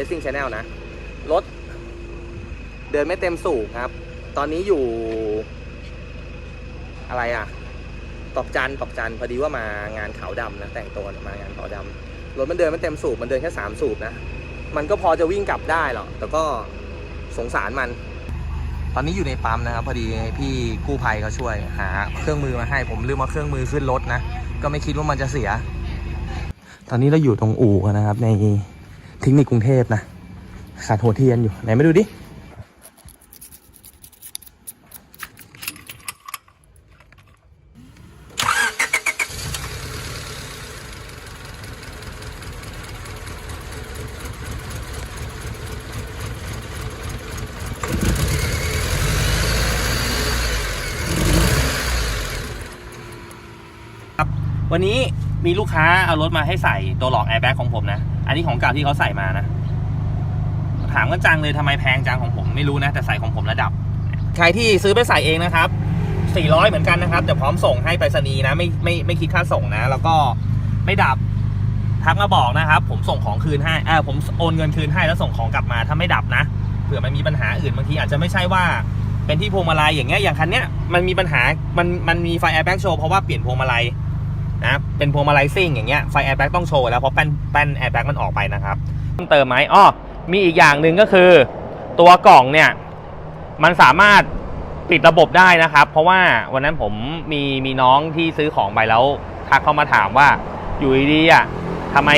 Racing Channel นะ รถเดินไม่เต็มสูบครับ ตอนนี้อยู่อะไรอะ ตอกจันตอกจันพอดีว่ามางานขาวดำนะ แต่งตัวมางานขาวดำรถมันเดินไม่เต็มสูบ มันเดินแค่สามสูบนะ มันก็พอจะวิ่งกลับได้หรอก แต่ก็สงสารมัน ตอนนี้อยู่ในปั๊มนะครับ พอดีพี่กู้ภัยเขาช่วยหาเครื่องมือมาให้ ผมลืมเอาเครื่องมือขึ้นรถนะ ก็ไม่คิดว่ามันจะเสีย ตอนนี้เราอยู่ตรงอู่นะครับใน เทคนิคกรุงเทพนะขาดหัวเทียนอยู่ ไหนมาดูดิวันนี้มีลูกค้าเอารถมาให้ใส่ตัวหลอกแอร์แบ็กของผมนะ อันนี้ของเก่าที่เขาใส่มานะ ถามกันจังเลยทำไมแพงจังของผมไม่รู้นะ แต่ใส่ของผมระดับ ใครที่ซื้อไปใส่เองนะครับ 400 เหมือนกันนะครับเดี๋ยวพร้อมส่งให้ไปรษณีย์นะไม่ไม่ไม่คิดค่าส่งนะ แล้วก็ไม่ดับทักมาบอกนะครับ ผมส่งของคืนให้เออผมโอนเงินคืนให้แล้วส่งของกลับมาถ้าไม่ดับนะเผื่อมันมีปัญหาอื่นบางทีอาจจะไม่ใช่ว่าเป็นที่พวงมาลัยอย่างเงี้ยอย่างคันเนี้ยมันมีปัญหามันมันมีไฟแอร์แบ็กโชว์เพราะว่าเปลี่ยนพวงมาลัย นะเป็นพวงมาลัยซิ่งอย่างเงี้ยไฟแอร์แบ็กต้องโชว์แล้วเพราะแป้นแป้นแอร์แบ็กมันออกไปนะครับเพิ่มเติมไหมอ้อมีอีกอย่างหนึ่งก็คือ ตัวกล่องเนี่ยมันสามารถปิดระบบได้นะครับ เพราะว่าวันนั้นผมมีมีน้องที่ซื้อของไปแล้วทักเข้ามาถามว่าอยู่ดีๆอะทำไม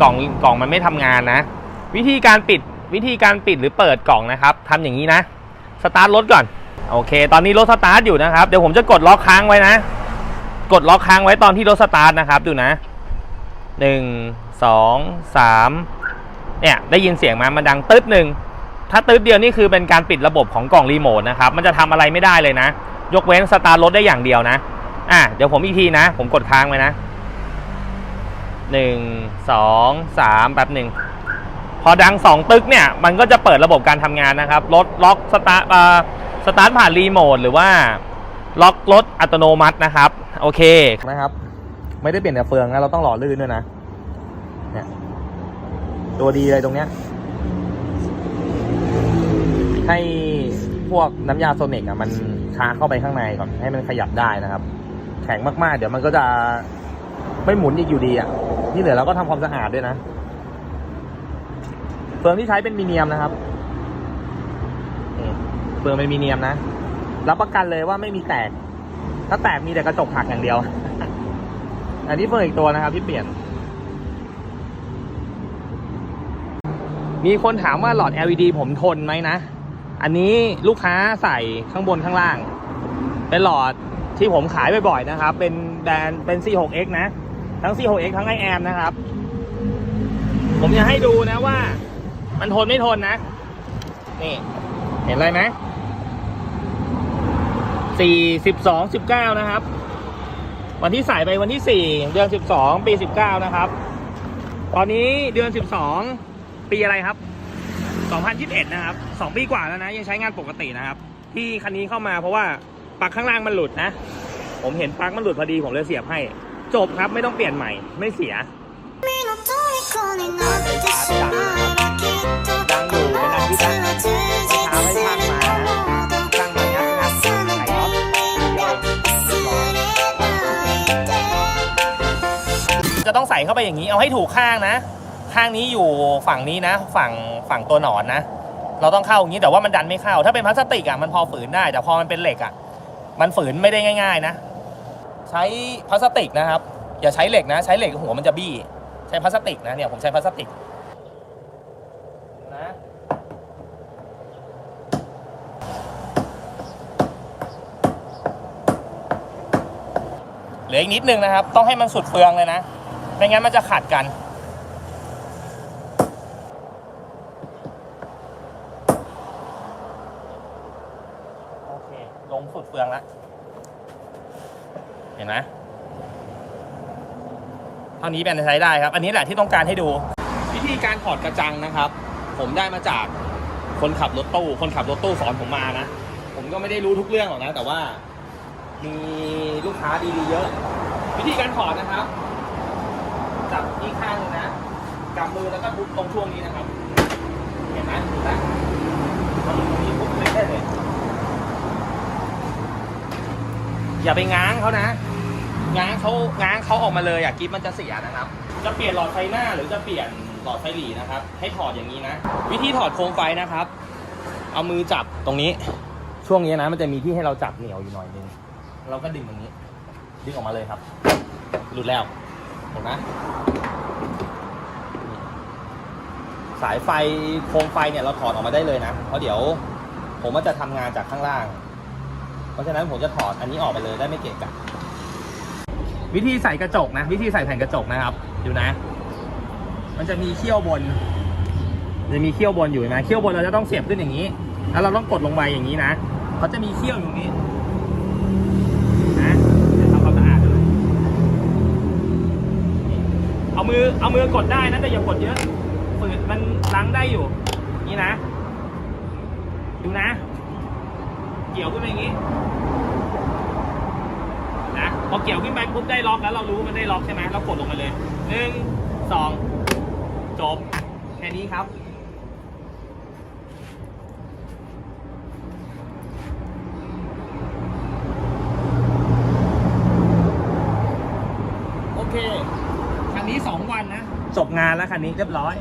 กล่องกล่องมันไม่ทำงานนะ วิธีการปิดวิธีการปิดหรือเปิดกล่องนะครับทำอย่างนี้นะสตาร์ทรถก่อน โอเค ตอนนี้รถสตาร์ทอยู่นะครับ เดี๋ยวผมจะกดล็อกค้างไว้นะ กดล็อกค้างไว้ตอนที่รถสตาร์ทนะครับดูนะหนึ่งสองสามเนี่ยได้ยินเสียงมามันดังตึ๊ดหนึ่งถ้าตึ๊ดเดียวนี่คือเป็นการปิดระบบของกล่องรีโมทนะครับมันจะทำอะไรไม่ได้เลยนะ ยกเว้นสตาร์ทรถได้อย่างเดียวนะอะเดี๋ยวผมอีกทีนะ ผมกดค้างไว้นะหนึ่งสองสามแป๊บหนึ่งพอดังสองตึกเนี่ยมันก็จะเปิดระบบการทำงานนะครับรถล็อกสตาร์ทสตาร์ทผ่านรีโมทหรือว่าล็อกรถอัตโนมัตินะครับ โอเคนะครับ ไม่ได้เปลี่ยนแต่เฟืองนะเราต้องหล่อลื่นด้วยนะเนี่ยตัวดีเลยตรงเนี้ย ให้พวกน้ำยาโซนิกอะมันทาเข้าไปข้างในก่อนให้มันขยับได้นะครับ แข็งมากๆ เดี๋ยวมันก็จะไม่หมุนอีกอยู่ดีอะที่เหลือเราก็ทำความสะอาดด้วยนะเฟืองที่ใช้เป็นมีเนียมนะครับเฟืองเป็นมีเนียมนะ รับประกันเลยว่าไม่มีแตก ถ้าแตกมีแต่กระจกหักอย่างเดียว อันนี้เฟืองอีกตัวนะครับที่เปลี่ยน มีคนถามว่าหลอด LED ผมทนไหมนะ อันนี้ลูกค้าใส่ข้างบนข้างล่าง เป็นหลอดที่ผมขายบ่อยๆนะครับ เป็นแบรนด์เป็น C6X นะ ทั้ง C6X ทั้ง i อ m นะครับ ผมจะให้ดูนะว่า มันทนไม่ทนนะ นี่ เห็นอะไรไหม สี่สิบสองสิบเก้านะครับ วันที่ใส่ไปวันที่สี่เดือนสิบสองปีสิบเก้านะครับ ตอนนี้เดือนสิบสองปีอะไรครับสองพันยิบเอ็ดนะครับสองปีกว่าแล้วนะ ยังใช้งานปกตินะครับ ที่คันนี้เข้ามาเพราะว่าปลั๊กข้างล่างมันหลุดนะ ผมเห็นปลั๊กมันหลุดพอดีผมเลยเสียบให้ จบครับไม่ต้องเปลี่ยนใหม่ไม่เสีย เข้าไปอย่างนี้เอาให้ถูกข้างนะ ข้างนี้อยู่ฝั่งนี้นะ ฝั่งฝั่งตัวหนอนนะ เราต้องเข้าอย่างนี้แต่ว่ามันดันไม่เข้า ถ้าเป็นพลาสติกอะมันพอฝืนได้ แต่พอมันเป็นเหล็กอะมันฝืนไม่ได้ง่าย ๆนะ ใช้พลาสติกนะครับ อย่าใช้เหล็กนะ ใช้เหล็กหัวมันจะบี้ ใช้พลาสติกนะเนี่ยผมใช้พลาสติกนะเหลืออีกนิดนึงนะครับ ต้องให้มันสุดเฟืองเลยนะ ไม่งั้นมันจะขัดกัน โอเค ลงสุดเฟืองแล้วเห็นไหมเท่านี้เป็นใช้ได้ครับ อันนี้แหละที่ต้องการให้ดู วิธีการถอดกระจังนะครับ ผมได้มาจากคนขับรถตู้ คนขับรถตู้สอนผมมานะ ผมก็ไม่ได้รู้ทุกเรื่องหรอกนะ แต่ว่ามีลูกค้าดีๆเยอะ วิธีการถอดนะครับ นี่ข้างหนึ่งนะกำมือแล้วก็ทุบตรงช่วงนี้นะครับ เห็นไหมถูกแล้วพอถึงตรงนี้ปุ๊บเล่นได้เลย อย่าไปง้างเขานะ ง้างเขาง้างเขาออกมาเลยอะกิฟมันจะเสียนะครับ จะเปลี่ยนหลอดไฟหน้าหรือจะเปลี่ยนหลอดไฟหลีนะครับ ให้ถอดอย่างนี้นะ วิธีถอดโคมไฟนะครับ เอามือจับตรงนี้ ช่วงนี้นะ มันจะมีที่ให้เราจับเหนียวอยู่หน่อยนึง เราก็ดึงตรงนี้ ดึงออกมาเลยครับ หลุดแล้ว เห็นไหมนี่ สายไฟโคมไฟเนี่ยเราถอดออกมาได้เลยนะ เพราะเดี๋ยวผมว่าจะทำงานจากข้างล่าง เพราะฉะนั้นผมจะถอดอันนี้ออกไปเลยได้ไม่เกะกะวิธีใส่กระจกนะ วิธีใส่แผ่นกระจกนะครับดูนะ มันจะมีเขี้ยวบน จะมีเขี้ยวบนอยู่นไหมเขี้ยวบนเราจะต้องเสียบขึ้นอย่างนี้ แล้วเราต้องกดลงไปอย่างนี้นะเขาจะมีเขี้ยวอยู่นี้นะเดี๋ยวทำความสะอาดด้วยเอามือเอามือกดได้นะแต่อย่ากดเยอะ มันล้างได้อยู่ นี่นะ ดูนะ เกี่ยวขึ้นไปอย่างนี้ นะพอเกี่ยวขึ้นไปปุ๊บได้ล็อกแล้วเรารู้มันได้ล็อกใช่ไหมเรากดลงไปเลยหนึ่งสองจบ แค่นี้ครับโอเค คันนี้สองวันนะ จบงานแล้วคันนี้เรียบร้อย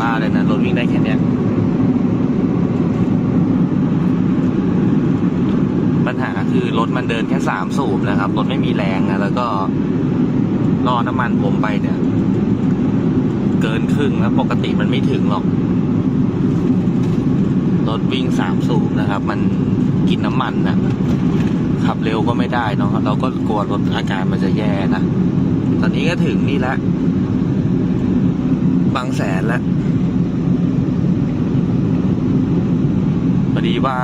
บ้าเลยนะรถวิ่งได้แค่เนี้ยปัญหาคือรถมันเดินแค่สามสูบนะครับ รถไม่มีแรงนะแล้วก็รอน้ำมันผมไปเนี่ย เกินครึ่งแล้วปกติมันไม่ถึงหรอก รถวิ่งสามสูบนะครับ มันกินน้ำมันนะขับเร็วก็ไม่ได้เนาะเราก็กลัวรถอาการมันจะแย่นะ ตอนนี้ก็ถึงนี่แล้ว บางแสนแล้วพอดีว่า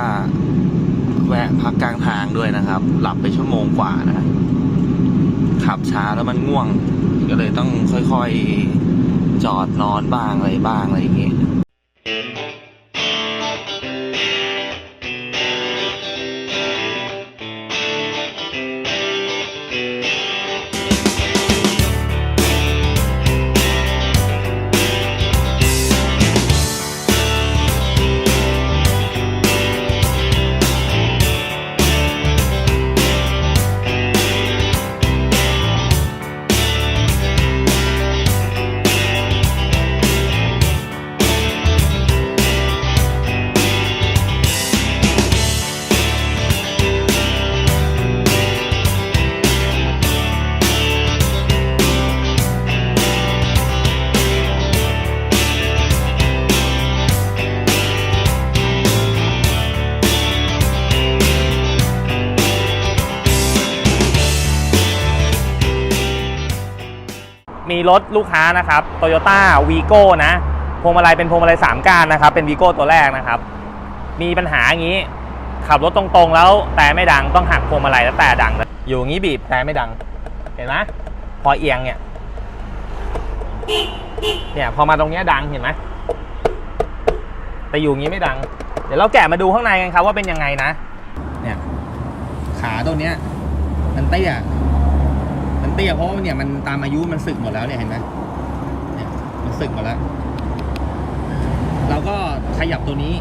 แวะพักกลางทางด้วยนะครับ หลับไปชั่วโมงกว่านะขับช้าแล้วมันง่วง ก็เลยต้องค่อยๆ จอดนอนบ้างอะไรบ้างอะไรอย่างเงี้ย รถลูกค้านะครับ Toyota v ีโก้นะพวงมาลัยเป็นพวงมาลัยสามก้านนะครับ เป็นวีโก้ตัวแรกนะครับ มีปัญหาอย่างนี้ ขับรถตรงๆ แล้วแต่ไม่ดังต้องหักพวงมาลัยแล้วแต่ดัง อยู่อย่างนี้บีบแต่ไม่ดัง เห็นไหมพอเอียงเนี่ย เนี่ยพอมาตรงเนี้ยดังเห็นไหมแต่อยู่อย่างนี้ไม่ดัง เดี๋ยวเราแกะมาดูข้างในกันครับว่าเป็นยังไงนะ เนี่ย ขาตัวเนี้ยมันเตี้ย เตี้ยเพราะว่าเนี่ยมันตามอายุมันสึกหมดแล้วเนี่ยเห็นไหมเนี่ยมันสึกหมดแล้ว เราก็ขยับตัวนี้